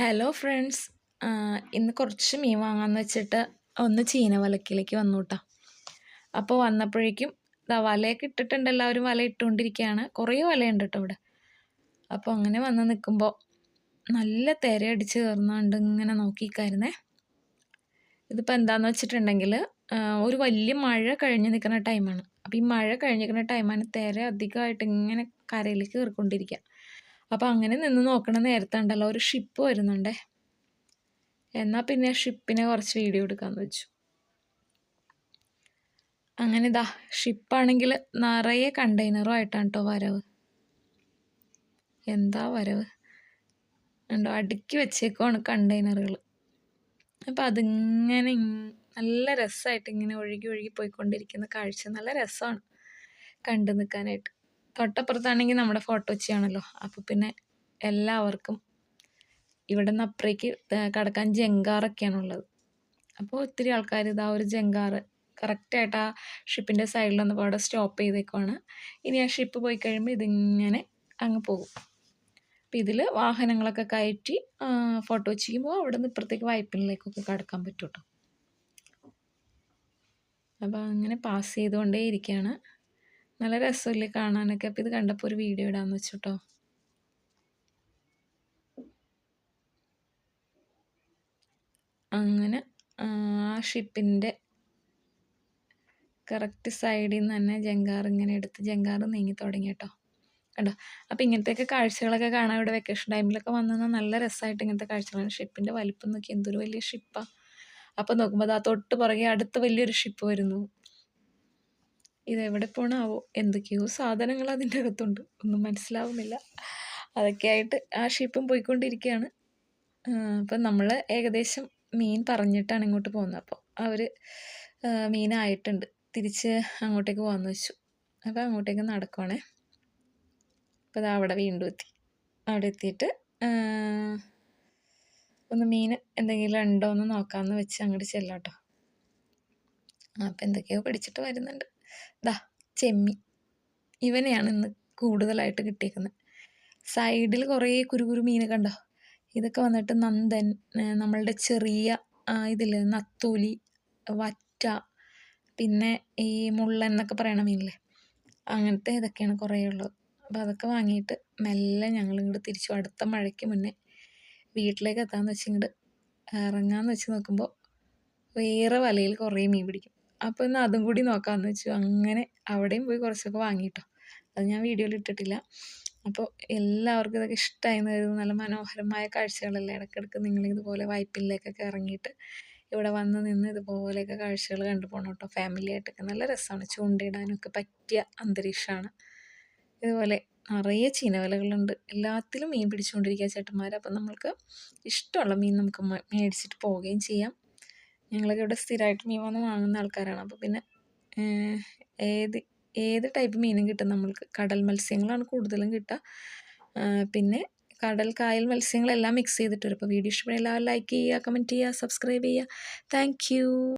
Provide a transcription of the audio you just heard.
Hello friends ഇന്ന് കുറച്ച് മീൻ വാങ്ങാമെന്ന് വെച്ചിട്ട് ഒന്ന് ചീന വലക്കിലേക്ക് വന്നു കേട്ടോ അപ്പോൾ വന്നപ്പോഴേക്കും വലയൊക്കെ ഇട്ടിട്ടുണ്ട് എല്ലാവരും വല ഇട്ടുകൊണ്ടിരിക്കുകയാണ്. കുറേ വലയുണ്ട് കേട്ടോ ഇവിടെ. അപ്പോൾ അങ്ങനെ വന്ന് നിൽക്കുമ്പോൾ നല്ല തിര അടിച്ച് കയറുന്നുണ്ട് ഇങ്ങനെ നോക്കിക്കായിരുന്നേ. ഇതിപ്പോൾ എന്താണെന്ന് വെച്ചിട്ടുണ്ടെങ്കിൽ ഒരു വലിയ മഴ കഴിഞ്ഞ് നിൽക്കുന്ന ടൈമാണ് അപ്പോൾ ഈ മഴ കഴിഞ്ഞ് നിൽക്കുന്ന ടൈമാണ് തിര അധികമായിട്ട് ഇങ്ങനെ കരയിലേക്ക് കയറിക്കൊണ്ടിരിക്കുക. അപ്പോൾ അങ്ങനെ നിന്ന് നോക്കണ നേരത്തുണ്ടല്ലോ ഒരു ഷിപ്പ് വരുന്നുണ്ടേ. എന്നാൽ പിന്നെ ഷിപ്പിനെ കുറച്ച് വീഡിയോ എടുക്കാമെന്ന് വെച്ചു. അങ്ങനെ ഇതാ ഷിപ്പാണെങ്കിൽ നിറയെ കണ്ടെയ്നറും ആയിട്ടാണ് കേട്ടോ വരവ്. എന്താ വരവ്? ഉണ്ടോ അടുക്കി വെച്ചേക്കുവാണ് കണ്ടെയ്നറുകൾ അപ്പം അതിങ്ങനെ നല്ല രസമായിട്ട് ഇങ്ങനെ ഒഴുകി ഒഴുകി പോയിക്കൊണ്ടിരിക്കുന്ന കാഴ്ച. നല്ല രസമാണ് കണ്ടു നിൽക്കാനായിട്ട് തൊട്ടപ്പുറത്താണെങ്കിൽ നമ്മുടെ ഫോട്ടോ ചെയ്യാണല്ലോ അപ്പോൾ പിന്നെ എല്ലാവർക്കും ഇവിടെ നിന്ന് അപ്പുറേക്ക് കടക്കാൻ ജങ്കാറൊക്കെയാണുള്ളത്. അപ്പോൾ ഒത്തിരി ആൾക്കാർ ഇതാ ഒരു ജങ്കാറ്. കറക്റ്റായിട്ട് ആ ഷിപ്പിന്റെ സൈഡിലൊന്ന് അവിടെ സ്റ്റോപ്പ് ചെയ്തേക്കുവാണ്. ഇനി ആ ഷിപ്പ് പോയി കഴിയുമ്പോൾ ഇതിങ്ങനെ അങ്ങ് പോകും. അപ്പോൾ ഇതിൽ വാഹനങ്ങളൊക്കെ കയറ്റി ഫോട്ടോ ചെയ്യുമ്പോൾ അവിടെ നിന്ന് ഇപ്പുറത്തേക്ക് വായ്പിനിലേക്കൊക്കെ കടക്കാൻ പറ്റും കേട്ടോ അപ്പോൾ അങ്ങനെ പാസ് ചെയ്തുകൊണ്ടേ ഇരിക്കുകയാണ് നല്ല രസമില്ലേ കാണാനൊക്കെ. അപ്പോൾ ഇത് കണ്ടപ്പോൾ ഒരു വീഡിയോ ഇടാമെന്ന് വെച്ചു കേട്ടോ അങ്ങനെ ആ ഷിപ്പിന്റെ കറക്റ്റ് സൈഡിൽ നിന്ന് തന്നെ ജങ്കാർ ഇങ്ങനെ എടുത്ത് ജങ്കാർ നീങ്ങി തുടങ്ങി കേട്ടോ. അപ്പോൾ ഇങ്ങനത്തെയൊക്കെ കാഴ്ചകളൊക്കെ കാണാൻ ഇവിടെ വെക്കേഷൻ ടൈമിലൊക്കെ വന്നാൽ നല്ല രസമായിട്ട് ഇങ്ങനത്തെ കാഴ്ചകളാണ് ഷിപ്പിന്റെ വലിപ്പം നോക്കി എന്തൊരു വലിയ ഷിപ്പാണ് അപ്പോൾ നോക്കുമ്പോൾ ആ തൊട്ട് പുറകെ അടുത്ത വലിയൊരു ഷിപ്പ് വരുന്നു. ഇതെവിടെ പോകണാവോ എന്തൊക്കെയോ സാധനങ്ങൾ അതിന്റെ അകത്തുണ്ട്. ഒന്നും മനസ്സിലാവുന്നില്ല. അതൊക്കെയായിട്ട് ആ ഷിപ്പും പോയിക്കൊണ്ടിരിക്കുകയാണ് അപ്പം നമ്മൾ ഏകദേശം മീൻ പറഞ്ഞിട്ടാണ് ഇങ്ങോട്ട് പോകുന്നത്. അപ്പോൾ അവർ മീനായിട്ടുണ്ട്. തിരിച്ച് അങ്ങോട്ടേക്ക് പോകാമെന്ന് വെച്ചു. അപ്പോൾ അങ്ങോട്ടേക്ക് നടക്കുവാണേ. അപ്പോൾ അത് അവിടെ വീണ്ടും എത്തി. അവിടെ എത്തിയിട്ട് ഒന്ന് മീൻ എന്തെങ്കിലും ഉണ്ടോ എന്ന് നോക്കാമെന്ന് വെച്ച് അങ്ങോട്ട് ചെല്ലാം കേട്ടോ. അപ്പം എന്തൊക്കെയോ പിടിച്ചിട്ട് വരുന്നുണ്ട്. ദാ ചെമ്മി. ഇവനെയാണ് ഇന്ന് കൂടുതലായിട്ട് കിട്ടിയേക്കുന്നത്. സൈഡിൽ കുറേ കുരുകുരു മീൻ കണ്ടോ? ഇതൊക്കെ വന്നിട്ട് നന്ദൻ നമ്മളുടെ ചെറിയ ഇതിൽ നത്തോലി വറ്റ പിന്നെ ഈ മുള്ള എന്നൊക്കെ പറയണ മീനില്ലേ? അങ്ങനത്തെ ഇതൊക്കെയാണ് കുറേ ഉള്ളത്. അപ്പോൾ അതൊക്കെ വാങ്ങിയിട്ട് മെല്ലെ ഞങ്ങൾ ഇങ്ങോട്ട് തിരിച്ചു. അടുത്ത മഴയ്ക്ക് മുന്നേ വീട്ടിലേക്ക് എത്താമെന്ന് വെച്ച് ഇങ്ങോട്ട് ഇറങ്ങാമെന്ന് വെച്ച് നോക്കുമ്പോൾ വേറെ വലയിൽ കുറേ മീൻ പിടിക്കും. അപ്പോൾ ഇന്ന് അതും കൂടി നോക്കാമെന്ന് വെച്ചു. അങ്ങനെ അവിടെയും പോയി കുറച്ചൊക്കെ വാങ്ങിയിട്ടോ അത് ഞാൻ വീഡിയോയിൽ ഇട്ടിട്ടില്ല. അപ്പോൾ എല്ലാവർക്കും ഇതൊക്കെ ഇഷ്ടമായെന്ന് കരുതുന്നു. നല്ല മനോഹരമായ കാഴ്ചകളല്ലേ? ഇടയ്ക്കിടയ്ക്ക് നിങ്ങൾ ഇതുപോലെ വായ്പിലേക്കൊക്കെ ഇറങ്ങിയിട്ട് ഇവിടെ വന്ന് നിന്ന് ഇതുപോലെയൊക്കെ കാഴ്ചകൾ കണ്ടു പോകണം കേട്ടോ ഫാമിലി ആയിട്ടൊക്കെ നല്ല രസമാണ്. ചൂണ്ടയിടാനൊക്കെ പറ്റിയ അന്തരീക്ഷമാണ്. ഇതുപോലെ നിറയെ ചീനവലകളുണ്ട്. എല്ലാത്തിലും മീൻ പിടിച്ചുകൊണ്ടിരിക്കുക ചേട്ടന്മാർ അപ്പം നമ്മൾക്ക് ഇഷ്ടമുള്ള മീൻ നമുക്ക് മേടിച്ചിട്ട് പോവുകയും ചെയ്യാം. ഞങ്ങളൊക്കെ ഇവിടെ സ്ഥിരമായിട്ട് മീൻ വന്ന് വാങ്ങുന്ന ആൾക്കാരാണ്. അപ്പോൾ പിന്നെ ഏത് ഏത് ടൈപ്പ് മീനും കിട്ടും നമ്മൾക്ക്? കടൽ മത്സ്യങ്ങളാണ് കൂടുതലും കിട്ടുക. പിന്നെ കടൽ കായൽ മത്സ്യങ്ങളെല്ലാം മിക്സ് ചെയ്തിട്ട് വരും. അപ്പോൾ വീഡിയോ ഇഷ്ടപ്പെടുന്ന എല്ലാവരും ലൈക്ക് ചെയ്യുക കമന്റ് ചെയ്യുക സബ്സ്ക്രൈബ് ചെയ്യുക. താങ്ക്